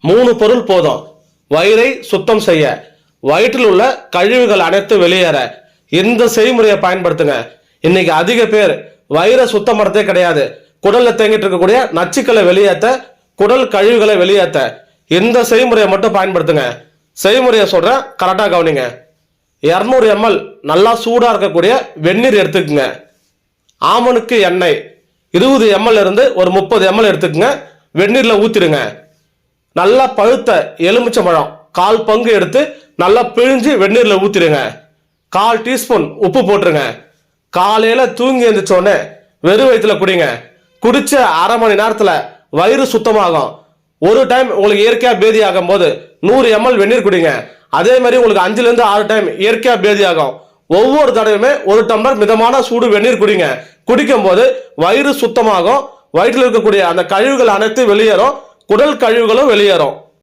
மூணு பொருள் போதும். வயிறை சுத்தம் செய்ய. வயிற்றில் உள்ள கழிவுகள் அனைத்து வெளியேற. இந்த செய்முறையை பயன்படுத்துங்க. இன்னைக்கு அதிக பேர் வயிறை சுத்தம் படுறதே கிடையாது. குடல்ல தேங்கிட்டு இருக்கக்கூடிய நச்சுக்களை வெளியேற்ற குடல் கழிவுகளை வெளியேற்ற இந்த செய்முறையை மட்டும் பயன்படுத்துங்க. செய்முறையை சொல்றேன் கரெக்டாக கவனிங்க. இரநூறு எம்எல் நல்லா சூடாக இருக்கக்கூடிய வெந்நீர் எடுத்துக்கோங்க. ஆமணுக்கு எண்ணெய். இருபது எம்எல் இருந்து ஒரு முப்பது எம்எல் எடுத்துக்கோங்க. வெந்நீரில் ஊற்றிடுங்க நல்லா பழுத்த எலுமிச்சை பழம். கால் பங்கு எடுத்து நல்லா பிழிஞ்சு வெந்நீரில் ஊற்றிடுங்க கால் டீஸ்பூன் உப்பு போட்டுருங்க. காலையில் தூங்கி எழுந்திரிச்ச வெறும் வயிற்றுல குடிங்க. குடிச்ச அரை மணி நேரத்தில் வயிறு சுத்தமாகும். ஒரு டைம் உங்களுக்கு இயற்கையாக பேதி ஆகும் போது நூறு எம்எல் வெந்நீர் குடிங்க. அதே மாதிரி உங்களுக்கு அஞ்சுலேருந்து ஆறு டைம் இயற்கையாக பேதி ஆகும் ஒவ்வொரு தடவையுமே ஒரு டம்ளர் மிதமான சூடு வெந்நீர் குடிங்க. குடிக்கும் போது வயிறு சுத்தமாகும். வயிற்றில் இருக்கக்கூடிய அந்த கழிவுகள் அனைத்து வெளியேறும். குடல் கழிவுகளும் வெளியேறும்.